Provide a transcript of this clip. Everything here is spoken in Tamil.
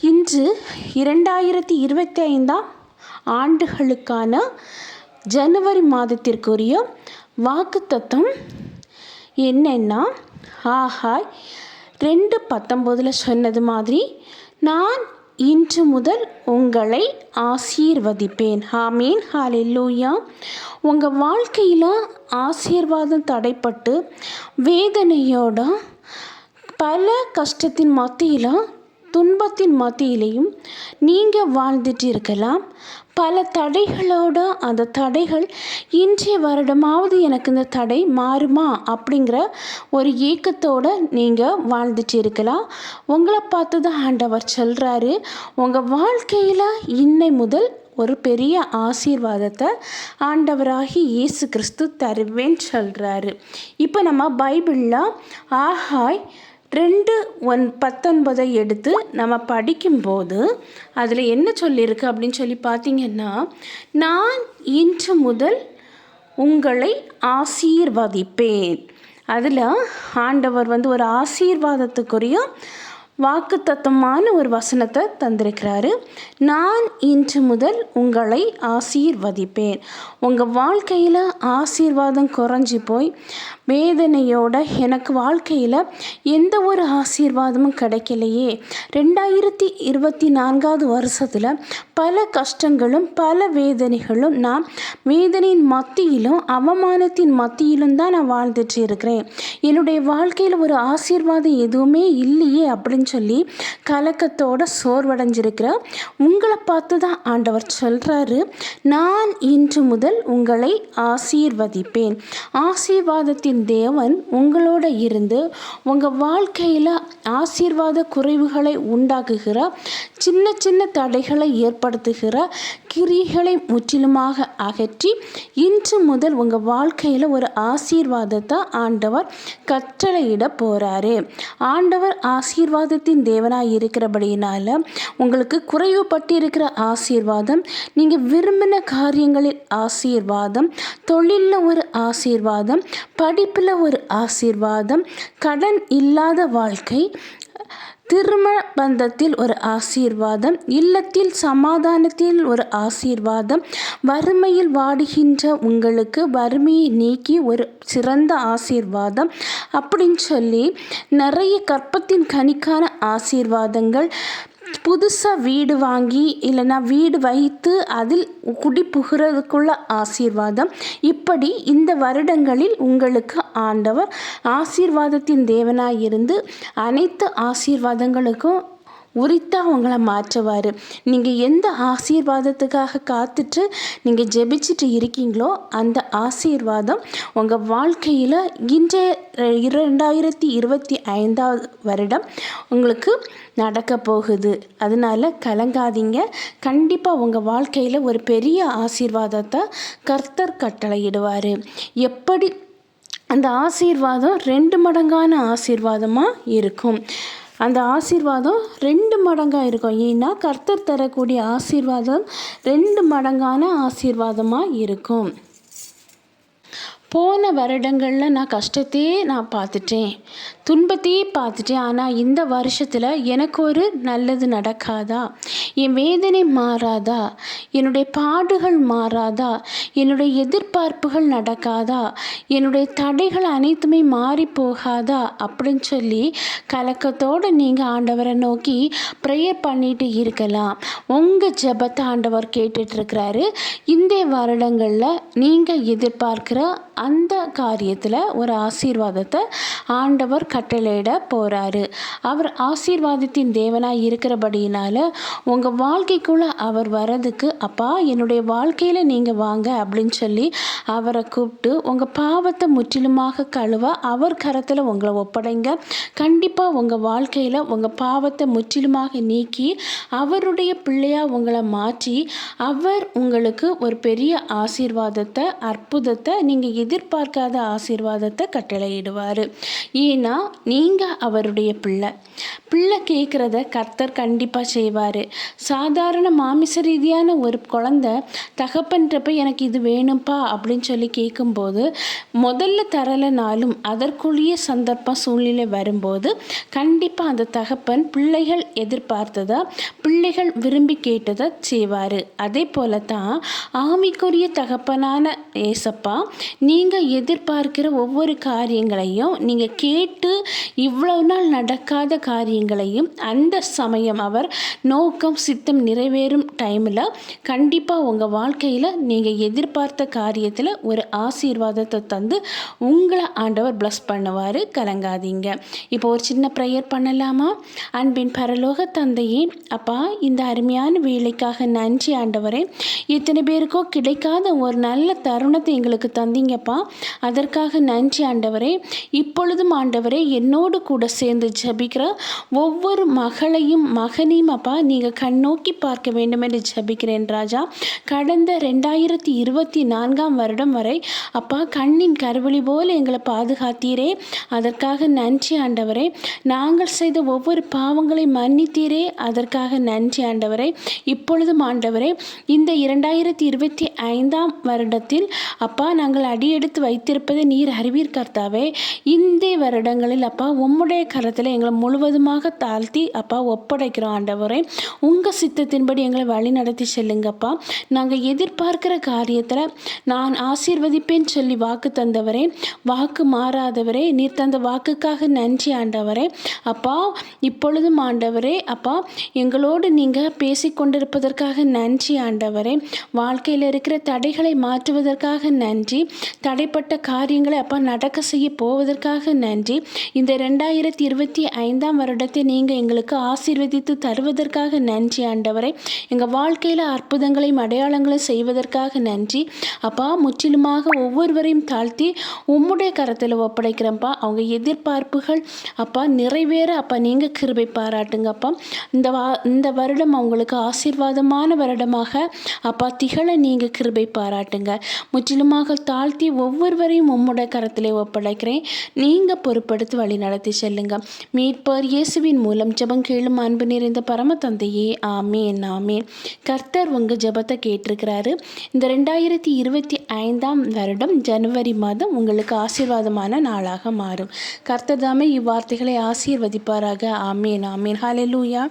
இன்று இரண்டாயிரத்தி இருபத்தி ஐந்தாம் ஆண்டுகளுக்கான ஜனவரி மாதத்திற்குரிய வாக்குத்தத்தம் என்னென்னா ஆஹாய் ரெண்டு பத்தொம்போதில் சொன்னது மாதிரி நான் இன்று முதல் உங்களை ஆசீர்வதிப்பேன். ஆமீன். ஹாலெல்லூயா உங்கள் வாழ்க்கையில் ஆசீர்வாதம் தடைப்பட்டு வேதனையோட பல கஷ்டத்தின் மத்தியில் துன்பத்தின் மத்தியிலையும் நீங்கள் வாழ்ந்துட்டு இருக்கலாம் பல தடைகளோட அந்த தடைகள் இன்றைய வருடமாவது எனக்கு இந்த தடை மாறுமா அப்படிங்கிற ஒரு ஏக்கத்தோடு நீங்கள் வாழ்ந்துட்டு இருக்கலாம் உங்களை பார்த்து தான் ஆண்டவர் சொல்கிறாரு உங்கள் வாழ்க்கையில் இன்னை முதல் ஒரு பெரிய ஆசீர்வாதத்தை ஆண்டவராகி இயேசு கிறிஸ்து தருவேன்னு சொல்கிறாரு இப்போ நம்ம பைபிளில் ஆஹாய் ரெண்டு ஒன் பத்தொன்பதை எடுத்து நம்ம படிக்கும்போது அதில் என்ன சொல்லியிருக்கு அப்படின்னு சொல்லி பார்த்தீங்கன்னா நான் இன்று முதல் உங்களை ஆசீர்வதிப்பேன். அதில் ஆண்டவர் வந்து ஒரு ஆசீர்வாதத்துக்குரிய வாக்கு தத்துவமான ஒரு வசனத்தை தந்திருக்கிறாரு. நான் இன்று முதல் உங்களை ஆசீர்வதிப்பேன். உங்கள் வாழ்க்கையில் ஆசீர்வாதம் குறைஞ்சி போய் வேதனையோட எனக்கு வாழ்க்கையில் எந்த ஒரு ஆசீர்வாதமும் கிடைக்கலையே. ரெண்டாயிரத்தி இருபத்தி நான்காவது வருஷத்தில் பல கஷ்டங்களும் பல வேதனைகளும் நான் வேதனையின் மத்தியிலும் அவமானத்தின் மத்தியிலும் தான் நான் வாழ்ந்துட்டு இருக்கிறேன். என்னுடைய வாழ்க்கையில் ஒரு ஆசீர்வாதம் எதுவுமே இல்லையே அப்படின்னு சொல்லி கலக்கத்தோட சோர்வடைஞ்சிருக்கிற உங்களை பார்த்து தான் ஆண்டவர் சொல்கிறாரு நான் இன்று முதல் உங்களை ஆசீர்வதிப்பேன். ஆசீர்வாதத்தின் தேவன் தேவன் உங்களோட இருந்து உங்கள் வாழ்க்கையில் ஆசீர்வாத குறைவுகளை உண்டாக்குகிற சின்ன சின்ன தடைகளை ஏற்படுத்துகிற கிரிகளை முற்றிலுமாக அகற்றி இன்று முதல் உங்கள் வாழ்க்கையில் ஒரு ஆசீர்வாதத்தை ஆண்டவர் கற்றளையிட போகிறாரு ஆண்டவர் ஆசீர்வாதத்தின் தேவனாக இருக்கிறபடியினால் உங்களுக்கு குறைவுபட்டிருக்கிற ஆசீர்வாதம் நீங்கள் விரும்பின காரியங்களில் ஆசீர்வாதம் தொழிலில் ஒரு ஆசீர்வாதம் படிப்பில் ஒரு ஆசீர்வாதம் கடன் இல்லாத வாழ்க்கை திருமண பந்தத்தில் ஒரு ஆசீர்வாதம் இல்லத்தில் சமாதானத்தில் ஒரு ஆசீர்வாதம் வறுமையில் வாடுகின்ற உங்களுக்கு வறுமையை நீக்கி ஒரு சிறந்த ஆசீர்வாதம். அப்படின்னு சொல்லி நிறைய கற்பத்தின் கனிக்கான ஆசீர்வாதங்கள் புதுசாக வீடு வாங்கி இல்லைன்னா வீடு வைத்து அதில் குடி புகிறதுக்குள்ள ஆசீர்வாதம். இப்படி இந்த வருடங்களில் உங்களுக்கு ஆண்டவர் ஆசீர்வாதத்தின் தேவனாக இருந்து அனைத்து ஆசீர்வாதங்களுக்கும் உரித்து அவங்கள மாற்றுவார். நீங்கள் எந்த ஆசீர்வாதத்துக்காக காத்துட்டு நீங்கள் ஜெபிச்சுட்டு இருக்கீங்களோ அந்த ஆசீர்வாதம் உங்கள் வாழ்க்கையில் இன்றைய இரண்டாயிரத்தி இருபத்தி ஐந்தாவது வருடம் உங்களுக்கு நடக்க போகுது. அதனால் கலங்காதீங்க. கண்டிப்பாக உங்கள் வாழ்க்கையில் ஒரு பெரிய ஆசீர்வாதத்தை கர்த்தர் கட்டளையிடுவார். எப்படி? அந்த ஆசீர்வாதம் ரெண்டு மடங்கான ஆசீர்வாதமாக இருக்கும். அந்த ஆசீர்வாதம் ரெண்டு மடங்காக இருக்கும். ஏன்னா கர்த்தர் தரக்கூடிய ஆசீர்வாதம் ரெண்டு மடங்கான ஆசீர்வாதமாக இருக்கும். போன வருடங்களில் நான் கஷ்டத்தையே நான் பார்த்துட்டேன். துன்பத்தையே பார்த்துட்டேன். ஆனால் இந்த வருஷத்தில் எனக்கு ஒரு நல்லது நடக்காதா? என் வேதனை மாறாதா? என்னுடைய பாடுகள் மாறாதா? என்னுடைய எதிர்பார்ப்புகள் நடக்காதா? என்னுடைய தடைகள் அனைத்துமே மாறி போகாதா அப்படின்னு சொல்லி கலக்கத்தோடு நீங்கள் ஆண்டவரை நோக்கி ப்ரேயர் பண்ணிட்டு இருக்கலாம். உங்கள் ஜபத்தை ஆண்டவர் கேட்டுட்ருக்கிறாரு இந்த வருடங்களில் நீங்கள் எதிர்பார்க்குற அந்த காரியத்தில் ஒரு ஆசீர்வாதத்தை ஆண்டவர் கட்டளையிட போகிறாரு அவர் ஆசீர்வாதத்தின் தேவனாக இருக்கிறபடியினால உங்கள் வாழ்க்கைக்குள்ளே அவர் வர்றதுக்கு அப்பா என்னுடைய வாழ்க்கையில் நீங்கள் வாங்க அப்படின்னு சொல்லி அவரை கூப்பிட்டு உங்கள் பாவத்தை முற்றிலுமாக கழுவ அவர் கரத்தில் உங்களை ஒப்படைங்க. கண்டிப்பாக உங்கள் வாழ்க்கையில் உங்கள் பாவத்தை முற்றிலுமாக நீக்கி அவருடைய பிள்ளையாக உங்களை மாற்றி அவர் உங்களுக்கு ஒரு பெரிய ஆசீர்வாதத்தை அற்புதத்தை நீங்கள் எதிர்பார்க்காத ஆசீர்வாதத்தை கட்டளையிடுவார். ஏன்னா நீங்கள் அவருடைய பிள்ளை. பிள்ளை கேட்குறத கர்த்தர் கண்டிப்பாக செய்வார். சாதாரண மாமிச ரீதியான ஒரு குழந்த தகப்பன்றப்ப எனக்கு இது வேணும்ப்பா அப்படின்னு சொல்லி கேட்கும்போது முதல்ல தரலைனாலும் அதற்குரிய சந்தர்ப்பம் சூழ்நிலை வரும்போது கண்டிப்பாக அந்த தகப்பன் பிள்ளைகள் எதிர்பார்த்ததை பிள்ளைகள் விரும்பி கேட்டதை செய்வார். அதே போல தான் ஆமிக்குரிய தகப்பனான ஏசப்பா நீங்கள் எதிர்பார்க்கிற ஒவ்வொரு காரியங்களையும் நீங்கள் கேட்டு இவ்வளோ நாள் நடக்காத காரியங்களையும் அந்த சமயம் அவர் நோக்கம் சித்தம் நிறைவேறும் டைமில் கண்டிப்பாக உங்கள் வாழ்க்கையில் நீங்கள் எதிர்பார்த்த காரியத்தில் ஒரு ஆசீர்வாதத்தை தந்து உங்களை ஆண்டவர் ப்ளஸ் பண்ணுவார். கலங்காதீங்க. இப்போ ஒரு சின்ன ப்ரேயர் பண்ணலாமா? அன்பின் பரலோக தந்தையே அப்பா இந்த அருமையான வேலைக்காக நன்றி ஆண்டவரே. இத்தனை பேருக்கோ கிடைக்காத ஒரு நல்ல தருணத்தை எங்களுக்கு தந்தீங்கப்பா. அதற்காக நன்றி ஆண்டவரே. இப்பொழுதும் ஆண்டவரே என்னோடு கூட சேர்ந்து ஜபிக்கிற ஒவ்வொரு மகளையும் மகனையும் அப்பா நீங்கள் கண்ணோக்கி பார்க்க வேண்டும் என்று ஜபிக்கிறேன் ராஜா. கடந்த ரெண்டாயிரத்தி இருபத்தி நான்காம் வருடம் வரை அப்பா கண்ணின் கருவழி போல் எங்களை பாதுகாத்தீரே. அதற்காக நன்றி ஆண்டவரே. நாங்கள் செய்த ஒவ்வொரு பாவங்களை மன்னித்தீரே. அதற்காக நன்றி ஆண்டவரே. இப்பொழுதும் ஆண்டவரே இந்த இரண்டாயிரத்தி இருபத்தி ஐந்தாம் வருடத்தில் அப்பா நாங்கள் அடியெடுத்து வைத்திருப்பதை நீர் அறிவீர் கர்த்தாவே. இந்த நாளில் அப்பா உம்முடைய கரத்தில் எங்களை முழுவதுமாக தாழ்த்தி அப்பா ஒப்படைக்கிறோம் ஆண்டவரே. உங்கள் சித்தத்தின்படி எங்களை வழி நடத்தி செல்லுங்கப்பா நாங்கள் எதிர்பார்க்கிற காரியத்தில் நான் ஆசீர்வதிப்பேன் சொல்லி வாக்கு தந்தவரே. வாக்கு மாறாதவரே நீர் தந்த வாக்குக்காக நன்றி ஆண்டவரே. அப்பா இப்பொழுதும் ஆண்டவரே அப்பா எங்களோடு நீங்கள் பேசி கொண்டிருப்பதற்காக நன்றி ஆண்டவரே. வாழ்க்கையில் இருக்கிற தடைகளை மாற்றுவதற்காக நன்றி. தடைப்பட்ட காரியங்களை அப்பா நடக்க செய்ய போவதற்காக நன்றி. இந்த ரெண்டாயிரத்தி இருபத்தி ஐந்தாம் வருடத்தை நீங்கள் எங்களுக்கு ஆசீர்வதித்து தருவதற்காக நன்றி ஆண்டவரை. எங்கள் வாழ்க்கையில் அற்புதங்களையும் அடையாளங்களையும் செய்வதற்காக நன்றி. அப்பா முற்றிலுமாக ஒவ்வொருவரையும் தாழ்த்தி உம்முடைய கரத்தில் ஒப்படைக்கிறப்பா அவங்க எதிர்பார்ப்புகள் அப்பா நிறைவேற அப்பா நீங்கள் கிருபை பாராட்டுங்கப்பா. இந்த வா இந்த வருடம் அவங்களுக்கு ஆசீர்வாதமான வருடமாக. அப்பா திகழ நீங்கள் கிருபை பாராட்டுங்க. முற்றிலுமாக தாழ்த்தி ஒவ்வொருவரையும் உம்முடைய கரத்திலே ஒப்படைக்கிறேன். நீங்கள் பொறுப்படுத்தி வழி நடத்தி செல்லுங்க. மீட்பர் இயேசுவின் மூலம் ஜெபம் கேளும் அன்பு நிறைந்த பரம தந்தையே ஆமேன் ஆமேன். கர்த்தர் உங்கள் ஜெபத்தை கேட்டிருக்கிறாரு. இந்த ரெண்டாயிரத்தி இருபத்தி ஐந்தாம் வருடம் ஜனவரி மாதம் உங்களுக்கு ஆசீர்வாதமான நாளாக மாறும். கர்த்தர் தாமே இவ்வார்த்தைகளை ஆசீர்வதிப்பாராக. ஆமேன் ஆமேன். ஹalleluya